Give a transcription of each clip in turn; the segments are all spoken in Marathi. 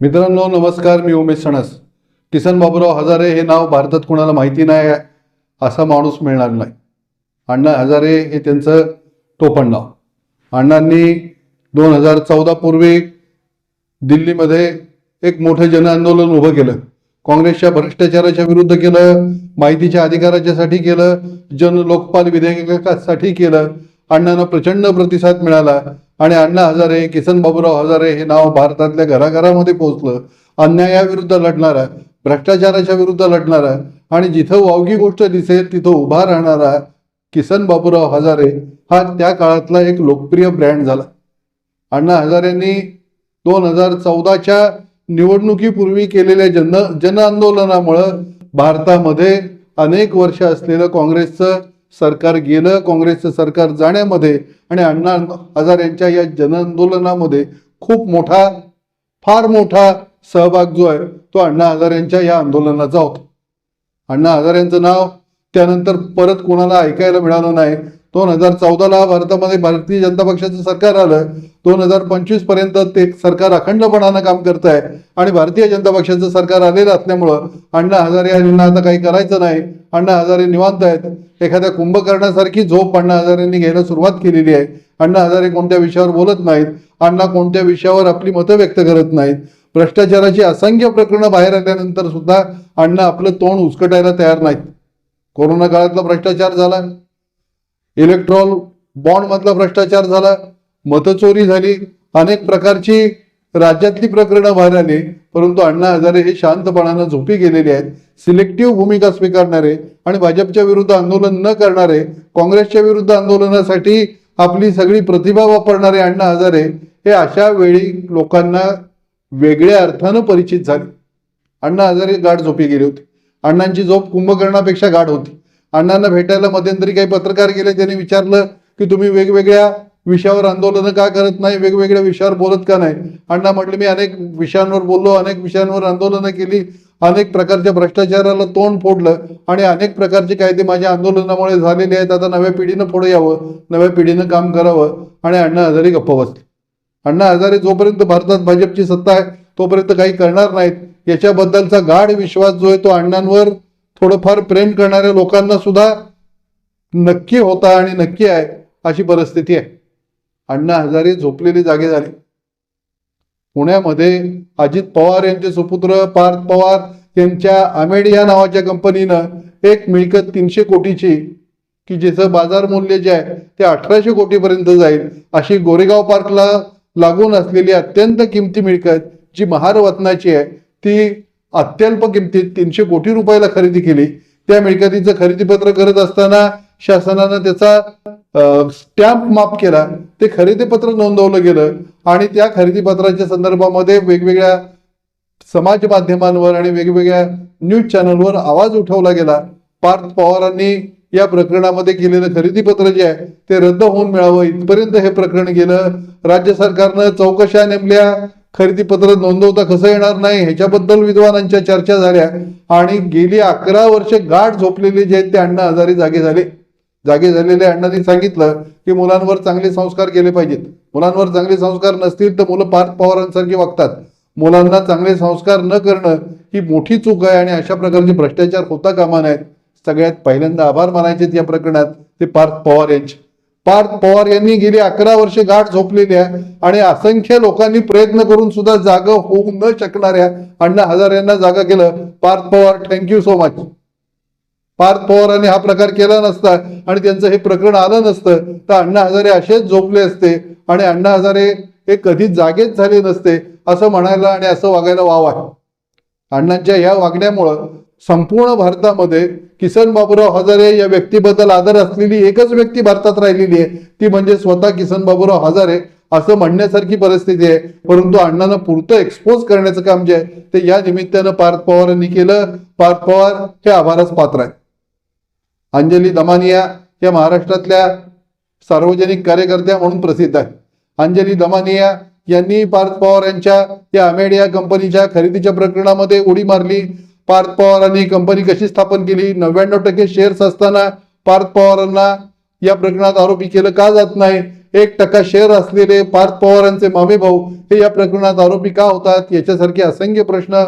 मित्रांनो नमस्कार मी उमेश सणस. किसन बाबूराव हजारे हे नाव भारतात कोणाला माहिती नाही आहे असा माणूस मिळणार नाही. अण्णा हजारे हे त्यांचं टोपण नाव. अण्णांनी दोन हजार चौदा पूर्वी दिल्लीमध्ये एक मोठं जनआंदोलन उभं केलं. काँग्रेसच्या भ्रष्टाचाराच्या विरुद्ध केलं माहितीच्या अधिकाराच्यासाठी केलं जन लोकपाल विधेयकासाठी केलं. अण्णांना प्रचंड प्रतिसाद मिळाला. आणि अण्णा हजारे किसन बाबूराव हजारे हे नाव भारतातल्या घराघरामध्ये पोहोचलं. अन्यायाविरुद्ध लढणारा भ्रष्टाचाराच्या विरुद्ध लढणारा आणि जिथं वावगी गोष्ट दिसेल तिथं उभा राहणारा किसन बाबूराव हजारे. हा त्या काळातला एक लोकप्रिय ब्रँड झाला. अण्णा हजारेंनी दोन हजार चौदाच्या निवडणुकीपूर्वी केलेल्या जन जन आंदोलनामुळं भारतामध्ये अनेक वर्ष असलेलं काँग्रेसचं सरकार गेलं काँग्रेसचं सरकार जाण्यामध्ये आणि अण्णा हजारे यांच्या या जन आंदोलनामध्ये खूप मोठा फार मोठा सहभाग जो आहे तो अण्णा हजारे यांच्या या आंदोलनाचा होता. अण्णा हजारे यांचं नाव त्यानंतर परत कोणाला ऐकायला मिळालं नाही दोन हजार चौदाला भारतामध्ये भारतीय जनता पक्षाचं सरकार आलं दोन हजार पंचवीसपर्यंत ते सरकार अखंडपणानं काम करत आहे आणि भारतीय जनता पक्षाचं सरकार आलेलं असल्यामुळं अण्णा हजारे यांना आता काही करायचं नाही. अण्णा हजारे निवांत आहेत. एखाद्या कुंभकर्णासारखी झोप अण्णा हजारेंनी घ्यायला सुरुवात केलेली आहे. अण्णा हजारे कोणत्या विषयावर बोलत नाहीत. अण्णा कोणत्या विषयावर आपली मतं व्यक्त करत नाहीत. भ्रष्टाचाराची असंख्य प्रकरणं बाहेर आल्यानंतर सुद्धा अण्णा आपलं तोंड उचकटायला तयार नाहीत. कोरोना काळातला भ्रष्टाचार झाला. इलेक्ट्रॉल बॉन्डमधला भ्रष्टाचार झाला मतचोरी झाली अनेक प्रकारची राज्यातली प्रकरणं बाहेर आली परंतु अण्णा हजारे हे शांतपणानं झोपी गेलेले आहेत सिलेक्टिव्ह भूमिका स्वीकारणारे आणि भाजपच्या विरुद्ध आंदोलन न करणारे काँग्रेसच्या विरुद्ध आंदोलनासाठी आपली सगळी प्रतिभा वापरणारे अण्णा हजारे हे अशा वेळी लोकांना वेगळ्या अर्थानं परिचित झाले. अण्णा हजारे गाठ झोपी गेले होते. अण्णांची झोप कुंभकर्णापेक्षा गाठ होती. अण्णांना भेटायला मध्यंतरी काही पत्रकार गेले त्यांनी विचारलं की तुम्ही वेगवेगळ्या विषयावर आंदोलनं का करत नाही वेगवेगळ्या विषयावर बोलत का नाही? अण्णा म्हटले मी अनेक विषयांवर बोललो अनेक विषयांवर आंदोलनं केली अनेक प्रकारच्या भ्रष्टाचाराला तोंड फोडलं आणि अनेक प्रकारचे कायदे माझ्या आंदोलनामुळे झालेले आहेत आता नव्या पिढीनं पुढे यावं नव्या पिढीनं काम करावं. आणि अण्णा हजारे गप्प बसले. अण्णा हजारे जोपर्यंत भारतात भाजपची सत्ता आहे तोपर्यंत काही करणार नाहीत. याच्याबद्दलचा गाढ विश्वास जो आहे तो अण्णांवर थोडंफार प्रेम करणाऱ्या लोकांना सुद्धा नक्की होता आणि नक्की आहे अशी परिस्थिती आहे. अण्णा हजारे झोपलेले जागे झाले. पुण्यामध्ये अजित पवार यांचे सुपुत्र पार्थ पवार यांच्या अमेडिया नावाच्या कंपनीनं एक मिळकत तीनशे कोटीची की जिचं बाजार मूल्य जे आहे ते अठराशे कोटीपर्यंत जाईल अशी गोरेगाव पार्कला लागून असलेली अत्यंत किमती मिळकत जी महारवतनाची आहे ती अत्यल्प किमतीत तीनशे कोटी रुपयाला खरेदी केली. त्या मिळकतीचं खरेदीपत्र करत असताना शासनानं त्याचा स्टॅम्प माफ केला. ते खरेदीपत्र नोंदवलं गेलं आणि त्या खरेदीपत्राच्या संदर्भामध्ये वेगवेगळ्या समाज माध्यमांवर आणि वेगवेगळ्या न्यूज चॅनलवर आवाज उठवला गेला. पार्थ पवारांनी या प्रकरणामध्ये केलेलं खरेदीपत्र जे आहे ते रद्द होऊन मिळावं इथपर्यंत हे प्रकरण गेलं. राज्य सरकारनं चौकशा नेमल्या. खरेदी पत्र नोंदवता कसं येणार नाही ह्याच्याबद्दल विद्वानांच्या चर्चा झाल्या आणि गेली अकरा वर्ष गाठ झोपलेले जे आहेत ते अण्णा आजारी जागे झाले. जागे झालेले अण्णांनी सांगितलं की मुलांवर चांगले संस्कार केले पाहिजेत. मुलांवर चांगले संस्कार नसतील तर मुलं पार्थ पवारांसारखी वागतात. मुलांना चांगले संस्कार न करणं ही मोठी चूक आहे आणि अशा प्रकारचे भ्रष्टाचार होता कामा नयेत सगळ्यात पहिल्यांदा आभार मानायचे या प्रकरणात ते पार्थ पवार यांचे. पार्थ पवार यांनी गेली अकरा वर्षे गाठ झोपलेली आहे आणि असंख्य लोकांनी प्रयत्न करून सुद्धा जागा होऊ न शकणाऱ्या अण्णा हजार यांना जागा केलं. Parth Pawar thank you so much Parth पवारांनी हा प्रकार केला नसता आणि त्यांचं हे प्रकरण आलं नसतं तर अण्णा हजारे असेच झोपले असते आणि अण्णा हजारे हे कधीच जागेच झाले नसते असं म्हणायला आणि असं वागायला वाव आहे. अण्णांच्या या वागण्यामुळं संपूर्ण भारतामध्ये किसन बाबूराव हजारे या व्यक्तीबद्दल आदर असलेली एकच व्यक्ती भारतात राहिलेली आहे. ती म्हणजे स्वतः किसन बाबूराव हजारे असं म्हणण्यासारखी परिस्थिती आहे. परंतु अण्णांना पुरतं एक्सपोज करण्याचं काम जे आहे ते या निमित्तानं पार्थ पवारांनी केलं. पार्थ पवार हे आभारास पात्र आहेत. अंजली दमानिया या महाराष्ट्रातल्या सार्वजनिक कार्यकर्त्या म्हणून प्रसिद्ध आहेत. अंजली दमानिया यांनी पार्थ पवार यांच्या या अमेडिया कंपनीच्या खरेदीच्या प्रकरणामध्ये उडी मारली. पार्थ पवारांनी कंपनी कशी स्थापन केली? नव्याण्णव टक्के शेअर्स असताना पार्थ पवारांना या प्रकरणात आरोपी केलं का जात नाही? एक टक्का शेअर असलेले पार्थ पवारांचे मामे भाऊ हे या प्रकरणात आरोपी का होतात? याच्यासारखे असंख्य प्रश्न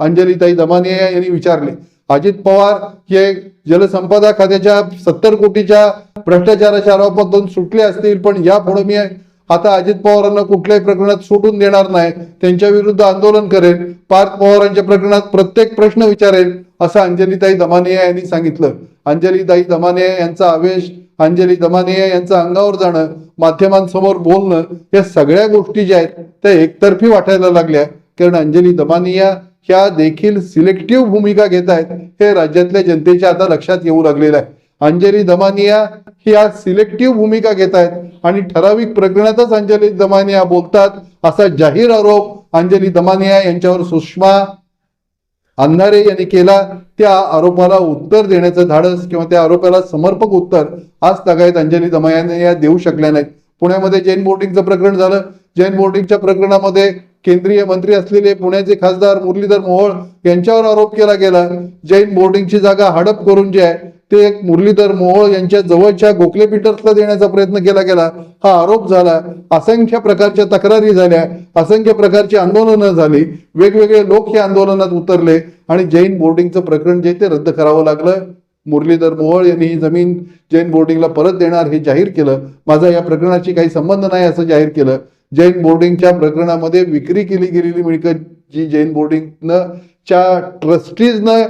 अंजलीताई दमानिया यांनी विचारले. अजित पवार हे जलसंपदा खात्याच्या सत्तर कोटीच्या भ्रष्टाचाराच्या आरोपातून सुटले असतील पण यापुढे मी आता अजित पवारांना कुठल्याही प्रकरणात सोडून देणार नाही त्यांच्या विरुद्ध आंदोलन करेल पार्थ पवारांच्या प्रकरणात प्रत्येक प्रश्न विचारेल असं अंजलीताई दमानिया यांनी सांगितलं. अंजलीताई दमानिया यांचा आवेश अंजली दमानिया यांचं अंगावर जाणं माध्यमांसमोर बोलणं या सगळ्या गोष्टी ज्या आहेत त्या एकतर्फी वाटायला लागल्या. कारण अंजली दमानिया ह्या देखील सिलेक्टिव्ह भूमिका घेत आहेत हे राज्यातल्या जनतेच्या आता लक्षात येऊ लागलेलं आहे. अंजली दमानिया ही आज सिलेक्टिव्ह भूमिका घेत आहेत आणि ठराविक प्रकरणातच अंजली दमानिया बोलतात. असा जाहीर आरोप अंजली दमानिया यांच्यावर सुषमा अंधारे यांनी केला. त्या आरोपाला उत्तर देण्याचं धाडस किंवा त्या आरोपाला समर्पक उत्तर आज तगायत अंजली दमानिया या देऊ शकल्या नाहीत. पुण्यामध्ये जैन बोर्डिंगचं प्रकरण झालं. जैन बोर्डिंगच्या प्रकरणामध्ये केंद्रीय मंत्री असलेले पुण्याचे खासदार मुरलीधर मोहोळ यांच्यावर आरोप केला गेला. जैन बोर्डिंगची जागा हडप करून जे आहे ते एक मुरलीधर मोहोळ यांच्या जवळच्या गोखले पीटर्सला देण्याचा प्रयत्न केला गेला. हा आरोप झाला. असंख्य प्रकारच्या तक्रारी झाल्या. असंख्य प्रकारची आंदोलनं झाली. वेगवेगळे लोक या आंदोलनात उतरले आणि जैन बोर्डिंगचं प्रकरण जे ते रद्द करावं लागलं. मुरलीधर मोहोळ यांनी ही जमीन जैन बोर्डिंगला परत देणार हे जाहीर केलं. माझा या प्रकरणाशी काही संबंध नाही असं जाहीर केलं. जैन बोर्डिंगच्या प्रकरणामध्ये विक्री केली गेलेली मिळकत जी जैन बोर्डिंगनं च्या ट्रस्टीजनं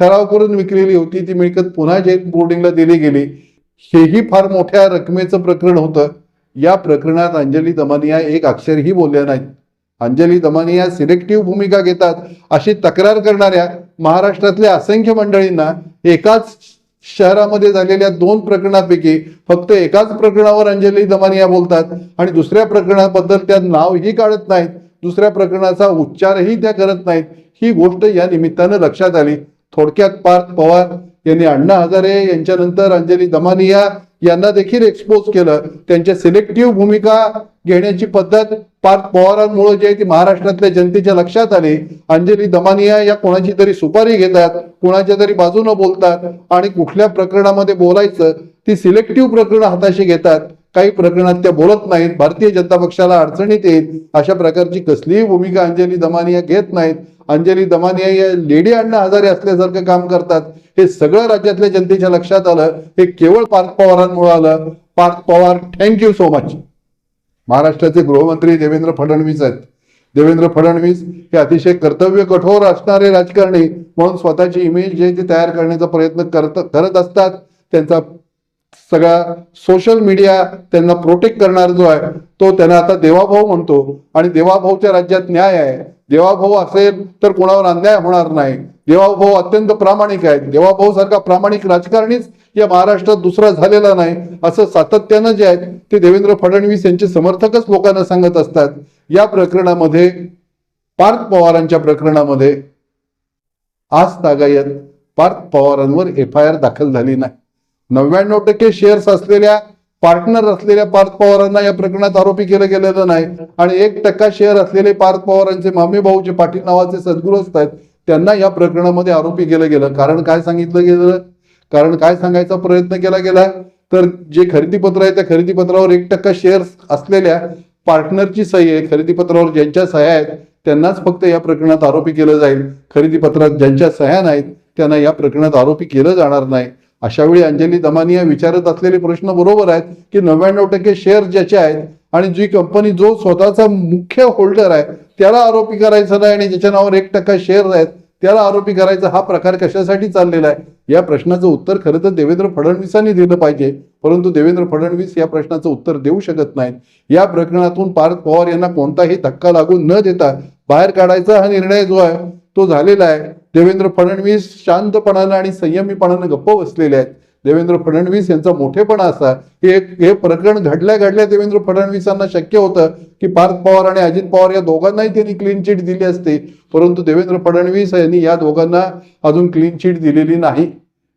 ठराव करून विकलेली होती ती मिळकत पुन्हा जैन बोर्डिंगला दिली गेली. हेही फार मोठ्या रकमेचं प्रकरण होतं. या प्रकरणात अंजली दमानिया एक अक्षरही बोलल्या नाहीत. अंजली दमानिया सिलेक्टिव्ह भूमिका घेतात अशी तक्रार करणाऱ्या महाराष्ट्रातल्या असंख्य मंडळींना एकाच शहरामध्ये झालेल्या दोन प्रकरणापैकी फक्त एकाच प्रकरणावर अंजली दमानिया बोलतात आणि दुसऱ्या प्रकरणाबद्दल त्या नावही काढत नाहीत. दुसऱ्या प्रकरणाचा उच्चारही त्या करत नाहीत. ही गोष्ट या निमित्तानं लक्षात आली. थोडक्यात पार्थ पवार यांनी अण्णा हजारे यांच्यानंतर अंजली दमानिया यांना देखील एक्सपोज केलं. त्यांच्या सिलेक्टिव्ह भूमिका घेण्याची पद्धत पार्थ पवारांमुळे जी आहे ती महाराष्ट्रातल्या जनतेच्या लक्षात आली. अंजली दमानिया या कोणाची तरी सुपारी घेतात कोणाच्या तरी बाजूनं बोलतात आणि कुठल्या प्रकरणामध्ये बोलायचं ती सिलेक्टिव्ह प्रकरण हाताशी घेतात. काही प्रकरणात त्या बोलत नाहीत भारतीय जनता पक्षाला अडचणीत येईल. अशा प्रकारची कसलीही भूमिका अंजली दमानिया घेत नाहीत. अंजली दमानिया या लेडी अण्णा हजारे असल्यासारखं काम करतात. हे सगळं राज्यातल्या जनतेच्या लक्षात आलं. हे केवळ पार्थ पवारांमुळे आलं. Parth Pawar thank you so much महाराष्ट्राचे गृहमंत्री देवेंद्र फडणवीस आहेत. देवेंद्र फडणवीस हे अतिशय कर्तव्य कठोर असणारे राजकारणी म्हणून स्वतःची इमेज जे ते तयार करण्याचा प्रयत्न करत करत असतात. त्यांचा सगळा सोशल मीडिया त्यांना प्रोटेक्ट करणारा जो आहे तो त्यांना आता देवाभाऊ म्हणतो. आणि देवाभाऊच्या राज्यात न्याय आहे. देवाभाऊ असेल तर कोणावर अन्याय होणार नाही. देवाभाऊ अत्यंत प्रामाणिक आहेत. देवाभाऊ सारखा प्रामाणिक राजकारणीच या महाराष्ट्रात दुसरा झालेला नाही. असं सातत्यानं जे आहेत ते देवेंद्र फडणवीस यांचे समर्थकच लोकांना सांगत असतात. या प्रकरणामध्ये पार्थ पवारांच्या प्रकरणामध्ये आज तागायत पार्थ पवारांवर एफ आय आर दाखल झाली नाही. नव्याण्णव टक्के शेअर्स असलेल्या पार्टनर असलेल्या पार्थ पवारांना या प्रकरणात आरोपी केलं गेलेलं नाही. आणि एक टक्का शेअर असलेले पार्थ पवारांचे मामी भाऊ जे पाटील नावाचे सद्गृहस्थ आहेत. त्यांना या प्रकरणामध्ये आरोपी केलं गेलं. कारण काय सांगितलं गेलं? कारण काय सांगायचा प्रयत्न केला गेला? तर जे खरेदी पत्र आहे त्या खरेदी पत्रावर एक टक्का शेअर्स असलेल्या पार्टनरची सही आहे. खरेदी पत्रावर ज्यांच्या सह्या आहेत त्यांनाच फक्त या प्रकरणात आरोपी केलं जाईल. खरेदी पत्रात ज्यांच्या सह्या नाहीत त्यांना या प्रकरणात आरोपी केलं जाणार नाही. अशा वेळी अंजली दमानिया विचारत असलेले प्रश्न बरोबर आहेत की नव्याण्णव टक्के शेअर ज्याचे आहेत आणि जी कंपनी जो स्वतःचा मुख्य होल्डर आहे त्याला आरोपी करायचा नाही आणि ज्याच्या नावावर एक टक्का शेअर आहेत त्याला आरोपी करायचा हा प्रकार कशासाठी चाललेला आहे? या प्रश्नाचं उत्तर खरं तर देवेंद्र फडणवीसांनी दिलं पाहिजे. परंतु देवेंद्र फडणवीस या प्रश्नाचं उत्तर देऊ शकत नाहीत. या प्रकरणातून पार्थ पवार यांना कोणताही धक्का लागू न देता बाहेर काढायचा हा निर्णय जो आहे तो झालेला आहे. देवेंद्र फडणवीस शांतपणानं आणि संयमीपणानं गप्प बसलेले आहेत. देवेंद्र फडणवीस यांचा मोठेपणा असा की एक हे प्रकरण घडल्या घडल्या देवेंद्र फडणवीसांना शक्य होतं की पार्थ पवार आणि अजित पवार या दोघांनाही त्यांनी क्लीन चिट दिली असते. परंतु देवेंद्र फडणवीस यांनी या दोघांना अजून क्लीन चिट दिलेली नाही.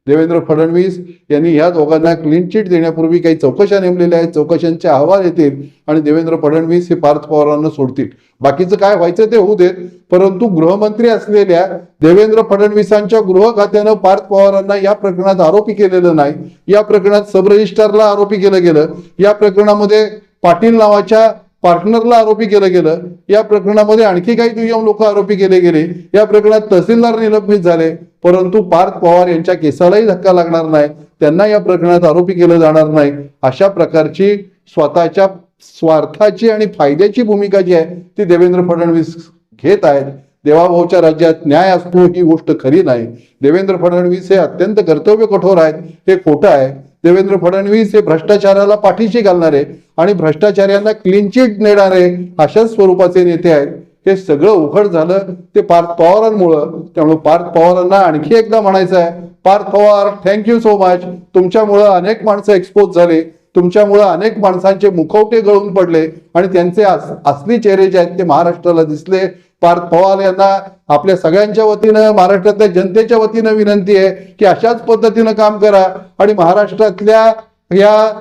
देवेंद्र फडणवीस यांनी या दोघांना क्लीन चिट देण्यापूर्वी काही चौकशा नेमलेल्या आहेत. चौकशांचे अहवाल येतील आणि देवेंद्र फडणवीस हे पार्थ पवारांना सोडतील. बाकीचं काय व्हायचं ते होऊ देत परंतु गृहमंत्री असलेल्या देवेंद्र फडणवीसांच्या गृह खात्यानं पार्थ पवारांना या प्रकरणात आरोपी केलेलं नाही. या प्रकरणात सब रजिस्ट्रारला आरोपी केलं गेलं. या प्रकरणामध्ये पाटील नावाच्या पार्टनरला आरोपी केलं गेलं. या प्रकरणामध्ये आणखी काही दुय्यम लोक आरोपी केले गेले. या प्रकरणात तहसीलदार निलंबित झाले. परंतु पार्थ पवार यांच्या केसालाही धक्का लागणार नाही. त्यांना या प्रकरणात आरोपी केलं जाणार नाही. अशा प्रकारची स्वतःच्या स्वार्थाची आणि फायद्याची भूमिका जी आहे ती देवेंद्र फडणवीस घेत आहेत. देवाभाऊच्या राज्यात न्याय असतो ही गोष्ट खरी नाही. देवेंद्र फडणवीस हे अत्यंत कर्तव्य कठोर आहेत. हे खोटं आहे. देवेंद्र फडणवीस हे भ्रष्टाचाराला पाठीशी घालणारे आणि भ्रष्टाचार्यांना क्लीन चिट नेणारे अशा स्वरूपाचे नेते आहेत. हे सगळं उघड झालं ते पार्थ पवारांमुळं. त्यामुळे पार्थ पवारांना आणखी एकदा म्हणायचं आहे Parth Pawar thank you so much तुमच्यामुळं अनेक माणसं एक्सपोज झाले. तुमच्यामुळं अनेक माणसांचे मुखवटे गळून पडले आणि त्यांचे असली चेहरे जे आहेत ते महाराष्ट्राला दिसले. पार्थ पवार यांना आपल्या सगळ्यांच्या वतीनं महाराष्ट्रातल्या जनतेच्या वतीनं विनंती आहे की अशाच पद्धतीनं काम करा. आणि महाराष्ट्रातल्या या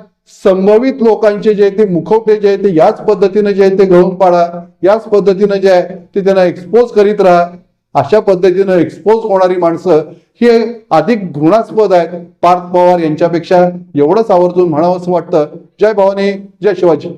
संभवित लोकांचे जे ते मुखवटे जे आहे ते याच पद्धतीनं जे आहे ते गळून पाडा. याच पद्धतीनं जे आहे ते त्यांना एक्सपोज करीत राहा. अशा पद्धतीनं एक्सपोज होणारी माणसं हे अधिक घृणास्पद आहेत पार्थ पवार यांच्यापेक्षा एवढंच आवर्जून म्हणावं असं वाटतं. जय भवानी जय शिवाजी.